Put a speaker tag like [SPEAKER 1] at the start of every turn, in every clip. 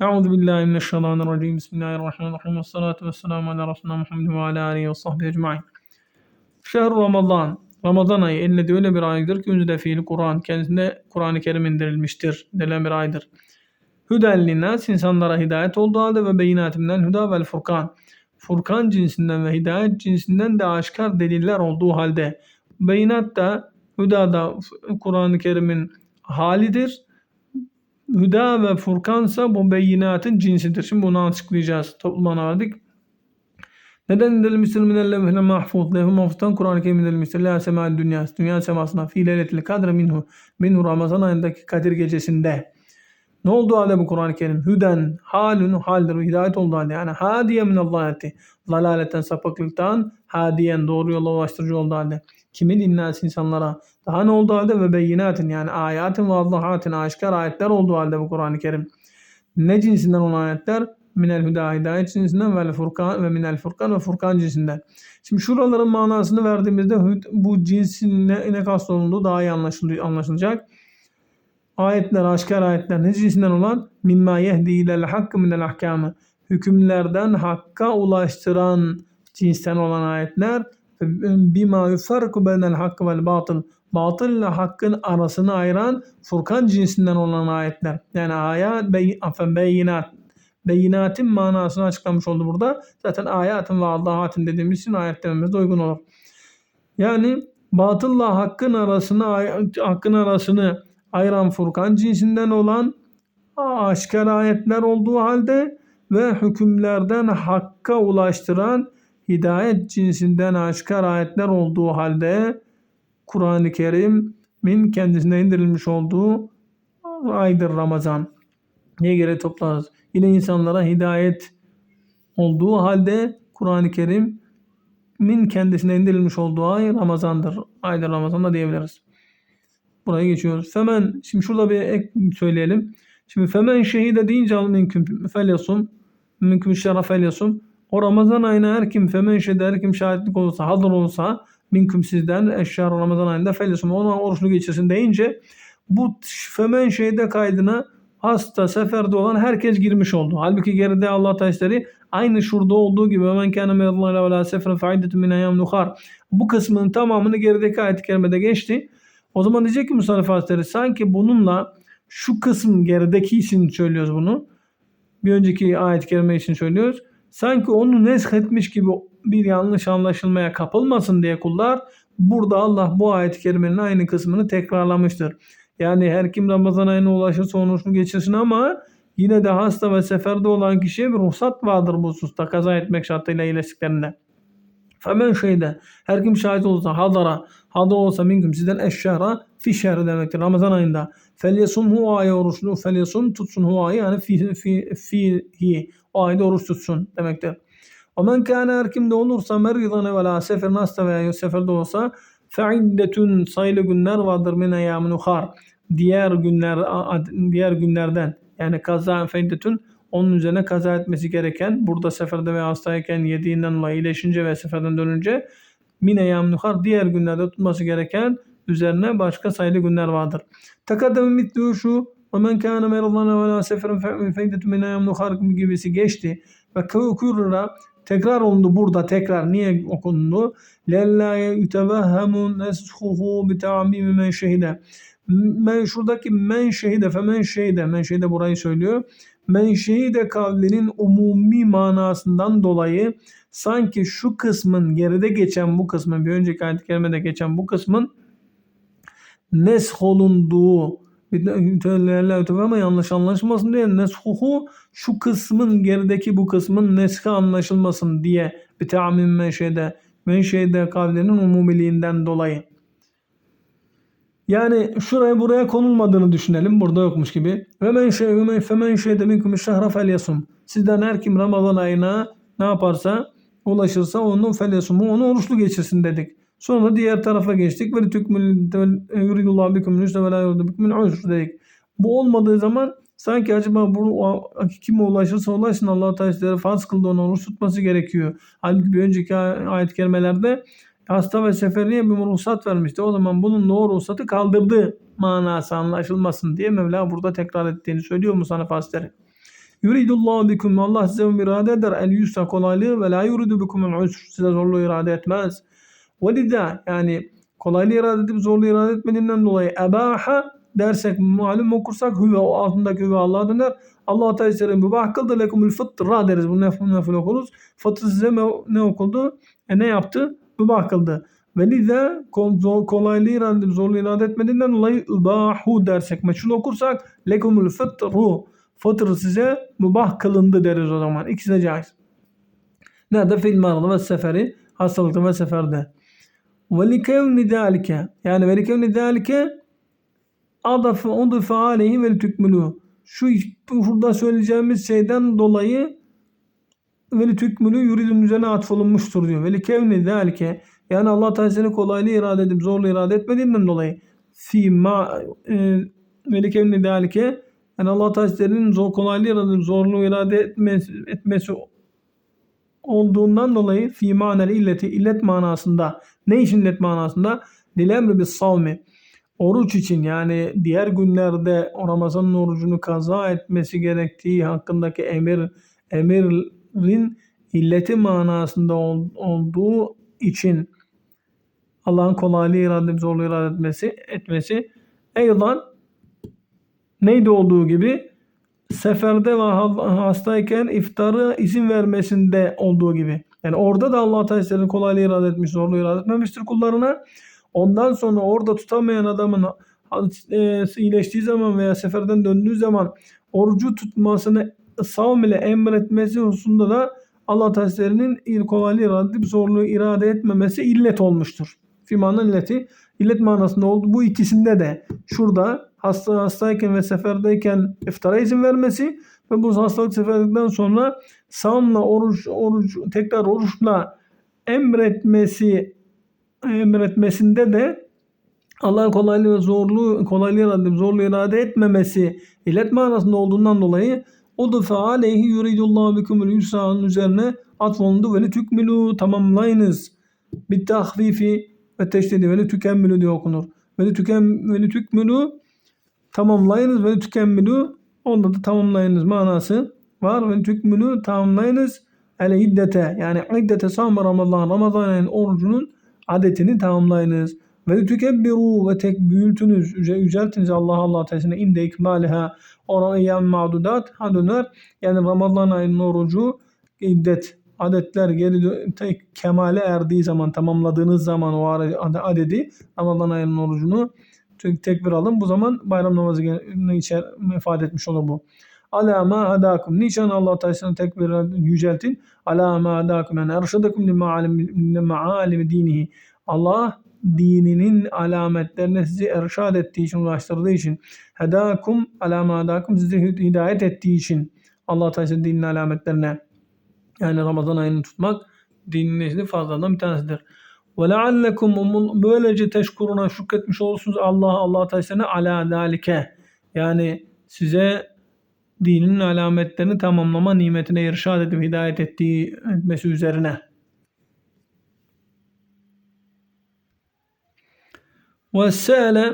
[SPEAKER 1] Euzu billahi mineşşeytanirracim. Bismillahirrahmanirrahim. Ve salatu vesselamu ala Resulina Muhammed ve ala alihi ve sahbihi ecmaîn. Şehr Ramazan. Ramazan ayı elle öyle bir aydır ki önce fiil Kur'an. Kendisinde Kur'an-ı Kerim indirilmiştir. Denilen bir aydır. Hüden linnas insanlara hidayet olduğu halde ve beyinatimden hüda vel furkan. Furkan cinsinden ve hidayet cinsinden de aşikar deliller olduğu halde. Beyinat da hüda da Kur'an-ı Kerim'in halidir. Hüda ve Furkansa bu beyinatın cinsidir. Şimdi bunu açıklayacağız. Toplumana verdik. Neden indirilmiştir minel levhine mahfuz? Levh-i mahfuzdan Kur'an-ı Kerim indirilmiştir. La semal dünya. Dünya semasına fi leyletil kadre minhu. Minhu Ramazan ayındaki Kadir gecesinde. Ne oldu halde bu Kur'an-ı Kerim? Hüden, halün, haldir, hidayet oldu halde. Yani hadiye minel zalati. Zalaletten, sapıklıktan, hadiyen, doğru yola ulaştırıcı oldu halde. Kimi dinlersin insanlara? Daha ne oldu halde? Ve beyinatin yani ayatın ve allahatin, aşikar ayetler oldu halde bu Kur'an-ı Kerim. Ne cinsinden olan ayetler? Minel hüda hidayet cinsinden ve furkan ve minel furkan ve furkan cinsinden. Şimdi şuraların manasını verdiğimizde bu cinsin ne, ne kastolunduğu daha iyi anlaşılacak ayetler, aşkar ayetler ne cinsinden olan mimma yehdi ilel hakkı minel ahkamı hükümlerden hakka ulaştıran cinsten olan ayetler bima yufarku benel hakkı vel batıl batıl ile hakkın arasını ayıran Furkan cinsinden olan ayetler. Yani ayet bey, beyinat beyinatin manasını açıklamış oldu burada. Zaten ayatın ve Allah'atın dediğimiz için ayet dememiz de uygun olur. Yani batılla hakkın arasını hakkın arasını ayran Furkan cinsinden olan aşikar ayetler olduğu halde ve hükümlerden hakka ulaştıran hidayet cinsinden aşikar ayetler olduğu halde Kur'an-ı Kerim'in kendisine indirilmiş olduğu aydır Ramazan. Niye göre toplarız? Yine insanlara hidayet olduğu halde Kur'an-ı Kerim'in kendisine indirilmiş olduğu ay Ramazan'dır. Aydır Ramazan'da diyebiliriz. Buraya geçiyoruz. Femen, şimdi şurada bir ek söyleyelim. Şimdi femen şehide deyince al mümkün felyasum, mümkün şeref felyasum. O Ramazan ayına her kim femen şehide her kim şahitlik olursa, hazır olursa minkum sizden eşşar Ramazan ayında felyasum. Ona oruçlu geçirsin deyince bu femen şehide kaydına hasta, seferde olan herkes girmiş oldu. Halbuki geride Allah taşları aynı şurada olduğu gibi men kana meyallahu ala seferin faidetun min ayam. Bu kısmının tamamını gerideki ayet-i kerimede geçti. O zaman diyecek ki Hazretleri sanki bununla şu kısım gerideki için söylüyoruz bunu. Bir önceki ayet-i kerime için söylüyoruz. Sanki onu nesk etmiş gibi bir yanlış anlaşılmaya kapılmasın diye kullar burada Allah bu ayet-i kerimenin aynı kısmını tekrarlamıştır. Yani her kim Ramazan ayına ulaşırsa oruçlu geçirsin ama yine de hasta ve seferde olan kişiye bir ruhsat vardır bu hususta kaza etmek şartıyla iyileştiklerinde. Femen şeyde her kim şahit olursa hadara hadır olsa minkum sizden eşşehra fi demektir. Ramazan ayında. Felyesum hu ayı oruçlu. Felyesum tutsun hu ayı yani fi, fi, fihi. O ayda oruç tutsun demektir. O men kâne her kimde olursa meridan evvela sefer hasta veya seferde olsa feiddetun sayılı günler vardır min eyyâmin uhar. Diğer günler diğer günlerden yani kaza feiddetun onun üzerine kaza etmesi gereken burada seferde ve hastayken yediğinden dolayı iyileşince ve seferden dönünce mine yamnuhar diğer günlerde tutması gereken üzerine başka sayılı günler vardır. Takaddeme mitlu şu ve men kâne meradana ve la seferin feydetu mine yamnuhar gibisi geçti. Ve kürra tekrar olundu burada tekrar niye okundu? Lella yutevehhemu neshuhu bi ta'mimi men şehide. Men şuradaki men şehide fe men şehide men şehide burayı söylüyor menşei kavlinin umumi manasından dolayı sanki şu kısmın geride geçen bu kısmın bir önceki ayet-i kerimede geçen bu kısmın nesh olunduğu ama yanlış anlaşılmasın diye neshuhu şu kısmın gerideki bu kısmın neshi anlaşılmasın diye bir ta'mim menşeide menşeide kavlinin umumiliğinden dolayı. Yani şuraya buraya konulmadığını düşünelim. Burada yokmuş gibi. Ve men şey ve men femen şey deminkum şehra felyasum. Sizden her kim Ramazan ayına ne yaparsa ulaşırsa onun felyesumu onu oruçlu geçirsin dedik. Sonra diğer tarafa geçtik. Ve tükmül yuridullahu bikum nusra ve la yuridu bikum usr dedik. Bu olmadığı zaman sanki acaba bu kime ulaşırsa ulaşsın Allah Teala farz kıldı onu oruç tutması gerekiyor. Halbuki bir önceki ayet kelimelerde hasta ve seferliğe bir ruhsat vermişti. O zaman bunun o ruhsatı kaldırdı manası anlaşılmasın diye Mevla burada tekrar ettiğini söylüyor Musanif Hazretleri. Yuridullahu bikum Allah size irade eder el yusra kolaylığı ve la yuridu bikum el size zorluğu irade etmez. Ve lidâ yani kolaylığı irade edip zorluğu irade etmediğinden dolayı ebaha dersek malum okursak hüve o altındaki hüve Allah'a döner. Allah Teala mübah kıldı lekumul fıtra deriz. Bunu nefil nefil okuruz. Fıtrı size ne okuldu? E ne yaptı? Mübah kıldı. Ve lize kolaylığı irade edip zorluğu irade etmediğinden dolayı ibahu dersek meçhul okursak lekumul fıtru fıtr size mübah kılındı deriz o zaman. İkisi de caiz. Nerede? Fil marlı ve seferi hastalıkta ve seferde. Ve likevni zâlike yani ve likevni zâlike adafı udufe aleyhi ve tükmülü. Şu burada söyleyeceğimiz şeyden dolayı ve tükmülü yuridun üzerine atfolunmuştur diyor. Ve likevni zâlike yani Allah Teala'nın kolaylığı irade edip zorlu irade etmediğinden dolayı fi ma e, ve likevni zâlike yani Allah Teala'nın zor kolaylığı irade edip zorlu irade etmesi, etmesi olduğundan dolayı fi manel illeti illet manasında ne için illet manasında dilemri bis savmi oruç için yani diğer günlerde Ramazan'ın orucunu kaza etmesi gerektiği hakkındaki emir emirin illeti manasında ol, olduğu için Allah'ın kolaylığı irade zorlu irade etmesi etmesi eydan neydi olduğu gibi seferde ve hastayken iftarı izin vermesinde olduğu gibi. Yani orada da Allah Teala'nın kolaylığı irade etmiş, zorluğu irade etmemiştir kullarına. Ondan sonra orada tutamayan adamın e, iyileştiği zaman veya seferden döndüğü zaman orucu tutmasını savm ile emretmesi hususunda da Allah Teala'nın kolaylığı irade edip zorluğu irade etmemesi illet olmuştur. Fimanın illeti illet manasında oldu. Bu ikisinde de şurada hasta hastayken ve seferdeyken iftara izin vermesi ve bu hastalık seferlikten sonra savunla oruç, oruç tekrar oruçla emretmesi emretmesinde de Allah'ın kolaylığı ve zorluğu kolaylığı irade, zorluğu irade etmemesi illet manasında olduğundan dolayı o da aleyhi yuridullahu bikumul yusra'nın üzerine atfolundu ve tükmilu tamamlayınız. Bir tahfifi ve teşdidi ve tükemmülü diye okunur. Ve tükem ve tükmülü tamamlayınız ve tükemmülü onda da tamamlayınız manası var ve tükmülü tamamlayınız el iddete yani iddete sam Ramazan Ramazan ayının orucunun adetini tamamlayınız. Ve tükebbiru ve tek büyültünüz, yüceltiniz Allah Allah Teala'sına inde ikmaliha ona eyyam ma'dudat ha döner. Yani Ramazan ayının orucu iddet adetler geri tek kemale erdiği zaman tamamladığınız zaman o adedi Ramazan ayının orucunu tekbir alın. Bu zaman bayram namazı içer ifade etmiş olur bu. Ala ma hadakum. Niçin Allah Teala'nın tekbir yüceltin? Ala ma hadakum. Yani erşadakum li ma'alim dinihi. Allah dininin alametlerine sizi erşad ettiği için, ulaştırdığı için. Hedakum ala ma hadakum. Sizi hidayet ettiği için. Allah Teala'nın dininin alametlerine. Yani Ramazan ayını tutmak dinin fazladan bir tanesidir. Ve leallekum böylece teşkuruna şükretmiş olursunuz Allah Allah Teala'na ala dalike. Yani size dinin alametlerini tamamlama nimetine irşad edip hidayet ettiği etmesi üzerine. Ve se'ele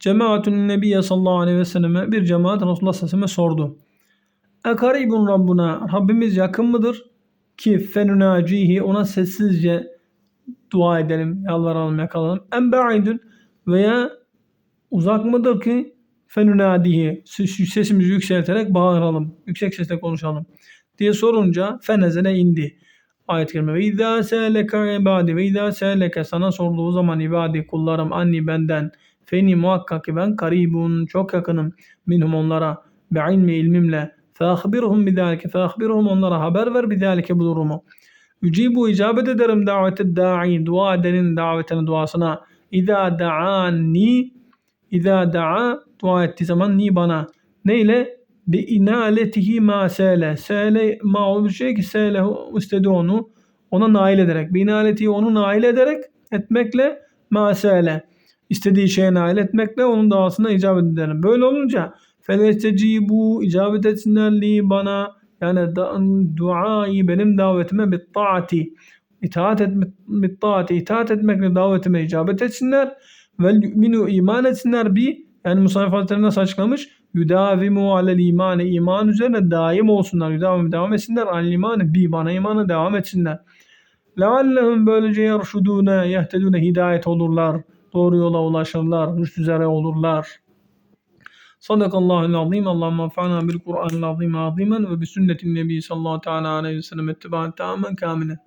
[SPEAKER 1] cemaatun nebiye sallallahu aleyhi ve selleme bir cemaat Resulullah sallallahu aleyhi ve sordu. Ekaribun Rabbuna Rabbimiz yakın mıdır? Ki fenünacihi ona sessizce dua edelim, yalvaralım, yakalalım. En ba'idun veya uzak mıdır ki fenunadihi sesimizi yükselterek bağıralım, yüksek sesle konuşalım diye sorunca fenezele indi. Ayet-i kerime ve izâ se'leke ibâdi ve izâ se'leke sana sorduğu zaman ibadi kullarım anni benden feni muhakkak ki ben karibun çok yakınım minhum onlara be ilmi ilmimle fe ahbirhum bidâlike fe ahbirhum onlara haber ver bidâlike bu durumu. Ücibu icabet ederim davete da'i dua edenin davetine duasına. İza da'ani İza da'a dua ettiği zaman ni bana. Neyle? Bi inaletihi ma sele. Sele ma bir şey ki sele istedi onu. Ona nail ederek. Bi inaletihi onu nail ederek etmekle ma sele. İstediği şeye nail etmekle onun duasına icabet ederim. Böyle olunca felestecibu icabet etsinler li bana yani duayı benim davetime bir taati itaat etmek bir taati itaat etmekle davetime icabet etsinler ve minu iman etsinler bir yani Musafir Hazretleri nasıl açıklamış? yudavimu alel imani iman üzerine daim olsunlar. Yudavimu devam etsinler. Alel imani bi bana imanı devam etsinler. Leallehum böylece yerşudune yehtedune hidayet olurlar. Doğru yola ulaşırlar. Rüşt üzere olurlar. Sadakallahul azim. Allahümme enfa'na bil Kur'anil azim azimen ve bi sünnetin nebi sallallahu aleyhi ve sellem ettiba'en tamamen kamilen.